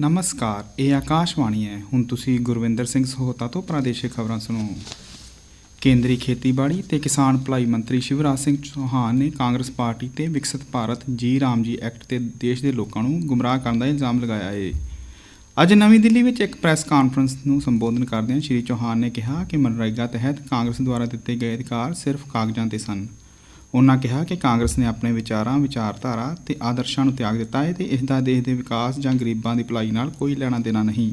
ਨਮਸਕਾਰ, ਇਹ ਆਕਾਸ਼ਵਾਣੀ ਹੈ। ਹੁਣ ਤੁਸੀਂ ਗੁਰਵਿੰਦਰ ਸਿੰਘ ਸਹੋਤਾ ਤੋਂ ਪ੍ਰਾਦੇਸ਼ਿਕ ਖਬਰਾਂ ਸੁਣੋ। ਕੇਂਦਰੀ ਖੇਤੀਬਾੜੀ ਤੇ ਕਿਸਾਨ ਭਲਾਈ ਮੰਤਰੀ ਸ਼ਿਵਰਾਜ ਸਿੰਘ ਚੌਹਾਨ ਨੇ ਕਾਂਗਰਸ ਪਾਰਟੀ ਤੇ ਵਿਕਸਿਤ ਭਾਰਤ ਜੀ ਰਾਮ ਜੀ ਐਕਟ ਤੇ ਦੇਸ਼ ਦੇ ਲੋਕਾਂ ਨੂੰ ਗੁੰਮਰਾਹ ਕਰਨ ਦਾ ਇਲਜ਼ਾਮ ਲਗਾਇਆ ਹੈ ਅੱਜ ਨਵੀਂ ਦਿੱਲੀ ਵਿੱਚ ਇੱਕ ਪ੍ਰੈਸ ਕਾਨਫਰੰਸ ਨੂੰ ਸੰਬੋਧਨ ਕਰਦਿਆਂ ਸ਼੍ਰੀ ਚੌਹਾਨ ਨੇ ਕਿਹਾ ਕਿ ਮਨਰੇਗਾ ਤਹਿਤ ਕਾਂਗਰਸ ਦੁਆਰਾ ਦਿੱਤੇ ਗਏ ਅਧਿਕਾਰ ਸਿਰਫ ਕਾਗਜ਼ਾਂ ਤੇ ਸਨ। ਉਹਨਾਂ ਕਿਹਾ ਕਿ ਕਾਂਗਰਸ ਨੇ ਆਪਣੇ ਵਿਚਾਰਾਂ, ਵਿਚਾਰਧਾਰਾ ਤੇ ਆਦਰਸ਼ਾਂ ਨੂੰ ਤਿਆਗ ਦਿੱਤਾ ਹੈ ਤੇ ਇਸ ਦਾ ਦੇਸ਼ ਦੇ ਵਿਕਾਸ ਜਾਂ ਗਰੀਬਾਂ ਦੀ ਭਲਾਈ ਨਾਲ ਕੋਈ ਲੈਣਾ ਦੇਣਾ ਨਹੀਂ।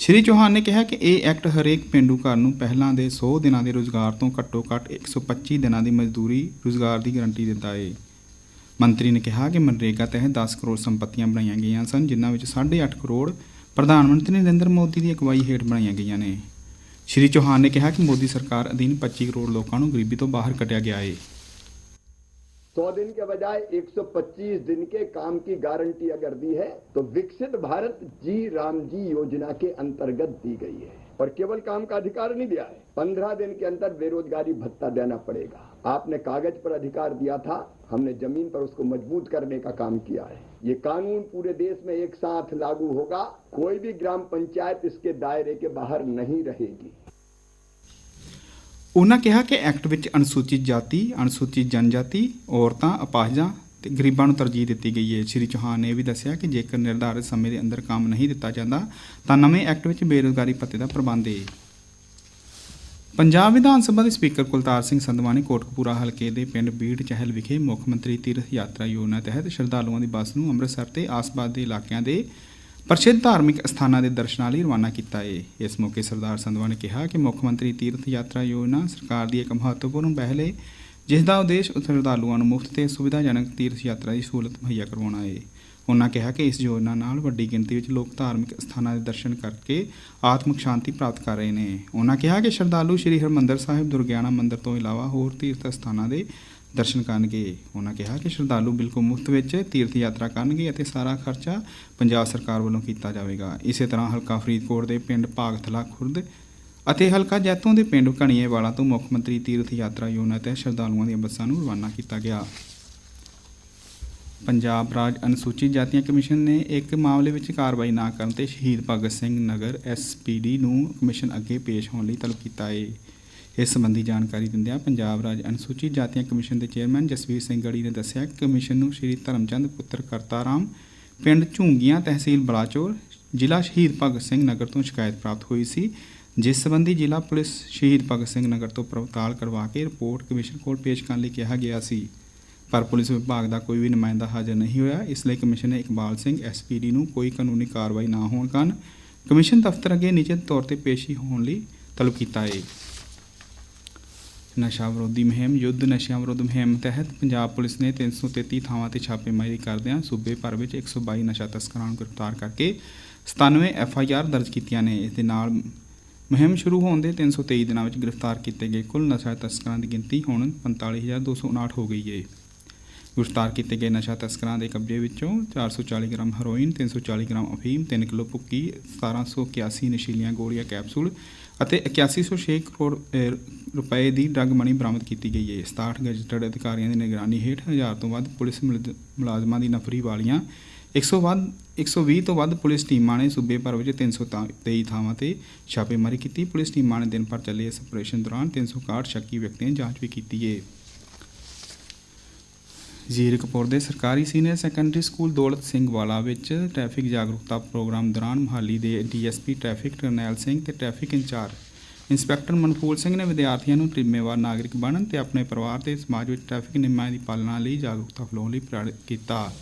ਸ਼੍ਰੀ ਚੌਹਾਨ ਨੇ ਕਿਹਾ ਕਿ ਇਹ ਐਕਟ ਹਰੇਕ ਪਿੰਡੂ ਘਰ ਨੂੰ ਪਹਿਲਾਂ ਦੇ 100 ਦਿਨਾਂ ਦੇ ਰੋਜ਼ਗਾਰ ਤੋਂ ਘੱਟੋ ਘੱਟ 125 ਦਿਨਾਂ ਦੀ ਮਜ਼ਦੂਰੀ, ਰੋਜ਼ਗਾਰ ਦੀ ਗਾਰੰਟੀ ਦਿੰਦਾ ਹੈ ਮੰਤਰੀ ਨੇ ਕਿਹਾ ਕਿ ਮਨਰੇਗਾ ਤਹਿਤ 10 ਕਰੋੜ ਸੰਪਤੀਆਂ ਬਣਾਈਆਂ ਗਈਆਂ ਸਨ, ਜਿਨ੍ਹਾਂ ਵਿੱਚ 8.5 ਕਰੋੜ ਪ੍ਰਧਾਨ ਮੰਤਰੀ ਨਰਿੰਦਰ ਮੋਦੀ ਦੀ ਅਗਵਾਈ ਹੇਠ ਬਣਾਈਆਂ ਗਈਆਂ ਨੇ। ਸ਼੍ਰੀ ਚੌਹਾਨ ਨੇ ਕਿਹਾ ਕਿ ਮੋਦੀ ਸਰਕਾਰ ਅਧੀਨ 25 ਕਰੋੜ ਲੋਕਾਂ ਨੂੰ ਗਰੀਬੀ ਤੋਂ ਬਾਹਰ ਕੱਢਿਆ ਗਿਆ ਹੈ सौ दिन के बजाय 125 दिन के काम की गारंटी अगर दी है तो विकसित भारत जी राम जी योजना के अंतर्गत दी गई है। और केवल काम का अधिकार नहीं दिया है, पंद्रह दिन के अंदर बेरोजगारी भत्ता देना पड़ेगा। आपने कागज़ पर अधिकार दिया था, हमने ज़मीन पर उसको मज़बूत करने का काम किया है। ये कानून पूरे देश में एक साथ लागू होगा, कोई भी ग्राम पंचायत इसके दायरे के बाहर नहीं रहेगी। ਉਹਨਾਂ ਕਿਹਾ ਕਿ ਐਕਟ ਵਿੱਚ ਅਨੁਸੂਚਿਤ ਜਾਤੀ ਅਨੁਸੂਚਿਤ ਜਨਜਾਤੀ, ਔਰਤਾਂ, ਅਪਾਹਜਾਂ ਤੇ ਗਰੀਬਾਂ ਨੂੰ ਤਰਜੀਹ ਦਿੱਤੀ ਗਈ ਹੈ। ਸ਼੍ਰੀ ਚੌਹਾਨ ਨੇ ਇਹ ਵੀ ਦੱਸਿਆ ਕਿ ਜੇਕਰ ਨਿਰਧਾਰਿਤ ਸਮੇਂ ਦੇ ਅੰਦਰ ਕੰਮ ਨਹੀਂ ਦਿੱਤਾ ਜਾਂਦਾ, ਤਾਂ ਨਵੇਂ ਐਕਟ ਵਿੱਚ ਬੇਰੁਜ਼ਗਾਰੀ ਭੱਤੇ ਦਾ ਪ੍ਰਬੰਧ ਹੈ ਪੰਜਾਬ ਵਿਧਾਨ ਸਭਾ ਦੇ ਸਪੀਕਰ ਕੁਲਤਾਰ ਸਿੰਘ ਸੰਧਵਾ ਨੇ ਕੋਟਕਪੂਰਾ ਹਲਕੇ ਦੇ ਪਿੰਡ ਬੀੜ ਚਹਿਲ ਵਿਖੇ ਮੁੱਖ ਮੰਤਰੀ ਤੀਰਥ ਯਾਤਰਾ ਯੋਜਨਾ ਤਹਿਤ ਸ਼ਰਧਾਲੂਆਂ ਦੀ ਬੱਸ ਨੂੰ ਅੰਮ੍ਰਿਤਸਰ ਤੇ ਆਸ-ਪਾਸ ਦੇ ਇਲਾਕਿਆਂ ਦੇ ਪ੍ਰਸਿੱਧ ਧਾਰਮਿਕ ਸਥਾਨਾਂ ਦੇ ਦਰਸ਼ਨਾਂ ਲਈ ਰਵਾਨਾ ਕੀਤਾ ਏ। ਇਸ ਮੌਕੇ ਸਰਦਾਰ ਸੰਧਵਾ ਨੇ ਕਿਹਾ ਕਿ ਮੁੱਖ ਮੰਤਰੀ ਤੀਰਥ ਯਾਤਰਾ ਯੋਜਨਾ ਸਰਕਾਰ ਦੀ ਇੱਕ ਮਹੱਤਵਪੂਰਨ ਪਹਿਲ ਏ, ਜਿਸ ਦਾ ਉਦੇਸ਼ ਸ਼ਰਧਾਲੂਆਂ ਨੂੰ ਮੁਫਤ ਤੇ ਸੁਵਿਧਾਜਨਕ ਤੀਰਥ ਯਾਤਰਾ ਦੀ ਸਹੂਲਤ ਮੁਹੱਈਆ ਕਰਵਾਉਣਾ ਏ। ਉਹਨਾਂ ਕਿਹਾ ਕਿ ਇਸ ਯੋਜਨਾ ਨਾਲ ਵੱਡੀ ਗਿਣਤੀ ਵਿੱਚ ਲੋਕ ਧਾਰਮਿਕ ਸਥਾਨਾਂ ਦੇ ਦਰਸ਼ਨ ਕਰਕੇ ਆਤਮਿਕ ਸ਼ਾਂਤੀ ਪ੍ਰਾਪਤ ਕਰ ਰਹੇ ਨੇ। ਉਹਨਾਂ ਕਿਹਾ ਕਿ ਸ਼ਰਧਾਲੂ ਸ੍ਰੀ ਹਰਮੰਦਰ ਸਾਹਿਬ ਦੁਰਗਿਆਣਾ ਮੰਦਿਰ ਤੋਂ ਇਲਾਵਾ ਹੋਰ ਤੀਰਥ ਸਥਾਨਾਂ ਦੇ ਦਰਸ਼ਨ ਕਰਨਗੇ, ਉਹਨਾਂ ਕਿਹਾ ਕਿ ਸ਼ਰਧਾਲੂ ਬਿਲਕੁਲ ਮੁਫਤ ਵਿੱਚ ਤੀਰਥ ਯਾਤਰਾ ਕਰਨਗੇ ਅਤੇ ਸਾਰਾ ਖਰਚਾ ਪੰਜਾਬ ਸਰਕਾਰ ਵੱਲੋਂ ਕੀਤਾ ਜਾਵੇਗਾ। ਇਸੇ ਤਰ੍ਹਾਂ ਹਲਕਾ ਫਰੀਦਕੋਟ ਦੇ ਪਿੰਡ ਭਾਗਥਲਾ ਖੁਰਦ ਅਤੇ ਹਲਕਾ ਜੈਤੋਂ ਦੇ ਪਿੰਡ ਘਣੀਏਵਾਲਾ ਤੋਂ ਮੁੱਖ ਮੰਤਰੀ ਤੀਰਥ ਯਾਤਰਾ ਯੋਜਨਾ ਤਹਿਤ ਸ਼ਰਧਾਲੂਆਂ ਦੀਆਂ ਬੱਸਾਂ ਨੂੰ ਰਵਾਨਾ ਕੀਤਾ ਗਿਆ। ਪੰਜਾਬ ਰਾਜ ਅਨੁਸੂਚਿਤ ਜਾਤੀਆਂ ਕਮਿਸ਼ਨ ਨੇ ਇੱਕ ਮਾਮਲੇ ਵਿੱਚ ਕਾਰਵਾਈ ਨਾ ਕਰਨ ਤੇ ਸ਼ਹੀਦ ਭਗਤ ਸਿੰਘ ਨਗਰ ਐਸਪੀਡੀ ਨੂੰ ਕਮਿਸ਼ਨ ਅੱਗੇ ਪੇਸ਼ ਹੋਣ ਲਈ ਤਲਬ ਕੀਤਾ ਹੈ ਇਸ ਸੰਬੰਧੀ ਜਾਣਕਾਰੀ ਦਿੰਦਿਆਂ ਪੰਜਾਬ ਰਾਜ ਅਨੁਸੂਚਿਤ ਜਾਤੀਆਂ ਕਮਿਸ਼ਨ ਦੇ ਚੇਅਰਮੈਨ ਜਸਵੀਰ ਸਿੰਘ ਗੜੀ ਨੇ ਦੱਸਿਆ ਕਿ ਕਮਿਸ਼ਨ ਨੂੰ ਸ਼੍ਰੀ ਧਰਮਚੰਦ ਪੁੱਤਰ ਕਰਤਾਰਾਮ, ਪਿੰਡ ਝੂੰਗੀਆਂ ਤਹਿਸੀਲ ਬਲਾਚੌਰ, ਜ਼ਿਲ੍ਹਾ ਸ਼ਹੀਦ ਭਗਤ ਸਿੰਘ ਨਗਰ ਤੋਂ ਸ਼ਿਕਾਇਤ ਪ੍ਰਾਪਤ ਹੋਈ ਸੀ, ਜਿਸ ਸੰਬੰਧੀ ਜ਼ਿਲ੍ਹਾ ਪੁਲਿਸ ਸ਼ਹੀਦ ਭਗਤ ਸਿੰਘ ਨਗਰ ਤੋਂ ਪੜਤਾਲ ਕਰਵਾ ਕੇ ਰਿਪੋਰਟ ਕਮਿਸ਼ਨ ਕੋਲ ਪੇਸ਼ ਕਰਨ ਲਈ ਕਿਹਾ ਗਿਆ ਸੀ। ਪਰ ਪੁਲਿਸ ਵਿਭਾਗ ਦਾ ਕੋਈ ਵੀ ਨੁਮਾਇੰਦਾ ਹਾਜ਼ਰ ਨਹੀਂ ਹੋਇਆ, ਇਸ ਲਈ ਕਮਿਸ਼ਨ ਨੇ ਇਕਬਾਲ ਸਿੰਘ ਐਸਪੀਡੀ ਨੂੰ ਕੋਈ ਕਾਨੂੰਨੀ ਕਾਰਵਾਈ ਨਾ ਹੋਣ ਕਾਰਨ ਕਮਿਸ਼ਨ ਦਫ਼ਤਰ ਅੱਗੇ ਨਿਸ਼ਚਿਤ ਤੌਰ ਤੇ ਪੇਸ਼ੀ ਹੋਣ ਲਈ ਤਲਬ ਕੀਤਾ ਹੈ ਨਸ਼ਾ ਵਿਰੋਧੀ ਮੁਹਿੰਮ, ਯੁੱਧ ਨਸ਼ਿਆਂ ਵਿਰੋਧ ਮੁਹਿੰਮ ਤਹਿਤ ਪੰਜਾਬ ਪੁਲਿਸ ਨੇ 333 ਥਾਵਾਂ ਤੇ ਛਾਪੇਮਾਰੀ ਕਰਦਿਆਂ ਸੂਬੇ ਭਰ ਵਿੱਚ 122 ਨਸ਼ਾ ਤਸਕਰਾਂ ਨੂੰ ਗ੍ਰਿਫਤਾਰ ਕਰਕੇ 97 ਐਫ ਆਈ ਆਰ ਦਰਜ ਕੀਤੀਆਂ ਨੇ। ਇਸ ਦੇ ਨਾਲ ਮੁਹਿੰਮ ਸ਼ੁਰੂ ਹੋਣ ਦੇ 323 ਦਿਨਾਂ ਵਿੱਚ ਗ੍ਰਿਫਤਾਰ ਕੀਤੇ ਗਏ ਕੁੱਲ ਨਸ਼ਾ ਤਸਕਰਾਂ ਦੀ ਗਿਣਤੀ ਹੁਣ 45259 ਹੋ ਗਈ ਹੈ ਗ੍ਰਿਫਤਾਰ ਕੀਤੇ ਗਏ ਨਸ਼ਾ ਤਸਕਰਾਂ ਦੇ ਕਬਜ਼ੇ ਵਿੱਚੋਂ 440 ਗ੍ਰਾਮ ਹੈਰੋਇਨ 340 ਗ੍ਰਾਮ ਅਫੀਮ 3 ਕਿਲੋ ਭੁੱਕੀ 1781 ਨਸ਼ੀਲੀਆਂ ਗੋਲੀਆਂ ਕੈਪਸੂਲ ਅਤੇ 8106 ਕਰੋੜ ਰੁਪਏ ਦੀ ਡਰੱਗ ਮਨੀ ਬਰਾਮਦ ਕੀਤੀ ਗਈ ਹੈ। 67 ਗੈਜਟਡ ਅਧਿਕਾਰੀਆਂ ਦੀ ਨਿਗਰਾਨੀ ਹੇਠ 1000 ਤੋਂ ਵੱਧ ਪੁਲਿਸ ਮੁਲਜ਼- ਮੁਲਾਜ਼ਮਾਂ ਦੀ ਨਫਰੀ ਵਾਲੀਆਂ 100 ਵੱਧ 120 ਤੋਂ ਵੱਧ ਪੁਲਿਸ ਟੀਮਾਂ ਨੇ ਸੂਬੇ ਭਰ ਵਿੱਚ 323 ਥਾਵਾਂ ਤੇ ਛਾਪੇਮਾਰੀ ਕੀਤੀ। ਪੁਲਿਸ ਟੀਮਾਂ ਨੇ ਦਿਨ ਭਰ ਚੱਲੇ ਇਸ ਆਪਰੇਸ਼ਨ ਦੌਰਾਨ 361 ਸ਼ੱਕੀ ਵਿਅਕਤੀਆਂ ਦੀ ਜਾਂਚ ਵੀ ਕੀਤੀ ਹੈ ਜ਼ੀਰਕਪੁਰ ਦੇ ਸਰਕਾਰੀ senior secondary school Daulat Singh Wala ਵਿੱਚ ਟ੍ਰੈਫਿਕ ਜਾਗਰੂਕਤਾ ਪ੍ਰੋਗਰਾਮ ਦੌਰਾਨ ਮੁਹਾਲੀ ਦੇ ਡੀਐਸਪੀ ਟ੍ਰੈਫਿਕ ਕਰਨੈਲ ਸਿੰਘ ਤੇ traffic incharge inspector Manphool Singh ਨੇ ਵਿਦਿਆਰਥੀਆਂ ਨੂੰ ਜ਼ਿੰਮੇਵਾਰ ਨਾਗਰਿਕ ਬਣਨ ਤੇ ਆਪਣੇ ਪਰਿਵਾਰ ਤੇ ਸਮਾਜ ਵਿੱਚ ਟ੍ਰੈਫਿਕ ਨਿਯਮਾਂ ਦੀ ਪਾਲਣਾ ਲਈ ਜਾਗਰੂਕਤਾ ਫੈਲਾਉਣ ਲਈ ਪ੍ਰੇਰਿਤ ਕੀਤਾ।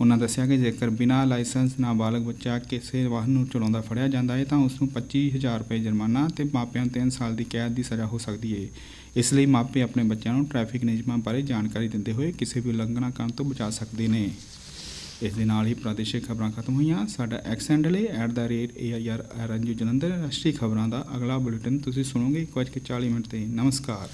ਉਹਨਾਂ ਦੱਸਿਆ ਕਿ ਜੇਕਰ ਬਿਨਾਂ ਲਾਇਸੈਂਸ ਨਾਬਾਲਗ ਬੱਚਾ ਕਿਸੇ ਵਾਹਨ ਨੂੰ ਚਲਾਉਂਦਾ ਫੜਿਆ ਜਾਂਦਾ ਹੈ, ਤਾਂ ਉਸ ਨੂੰ 25000 ਰੁਪਏ ਜੁਰਮਾਨਾ ਤੇ ਮਾਪਿਆਂ ਨੂੰ 3 ਸਾਲ ਦੀ ਕੈਦ ਦੀ ਸਜ਼ਾ ਹੋ ਸਕਦੀ ਹੈ। ਇਸ ਲਈ ਮਾਪੇ ਆਪਣੇ ਬੱਚਿਆਂ ਨੂੰ ਟ੍ਰੈਫਿਕ ਨਿਯਮਾਂ ਬਾਰੇ ਜਾਣਕਾਰੀ ਦਿੰਦੇ ਹੋਏ ਕਿਸੇ ਵੀ ਉਲੰਘਣਾ ਕਰਨ ਤੋਂ ਬਚਾ ਸਕਦੇ ਨੇ। ਇਸ ਦੇ ਨਾਲ ਹੀ ਪ੍ਰਾਦੇਸ਼ਿਕ ਖਬਰਾਂ ਖਤਮ ਹੋਈਆਂ। ਸਾਡਾ ਐਕਸ ਹੈਂਡਲ ਹੈ @air ਜਲੰਧਰ। ਰਾਸ਼ਟਰੀ ਖਬਰਾਂ ਦਾ ਅਗਲਾ ਬੁਲੇਟਿਨ ਤੁਸੀਂ ਸੁਣੋਗੇ 1:40 ਮਿੰਟ ਤੇ। ਨਮਸਕਾਰ।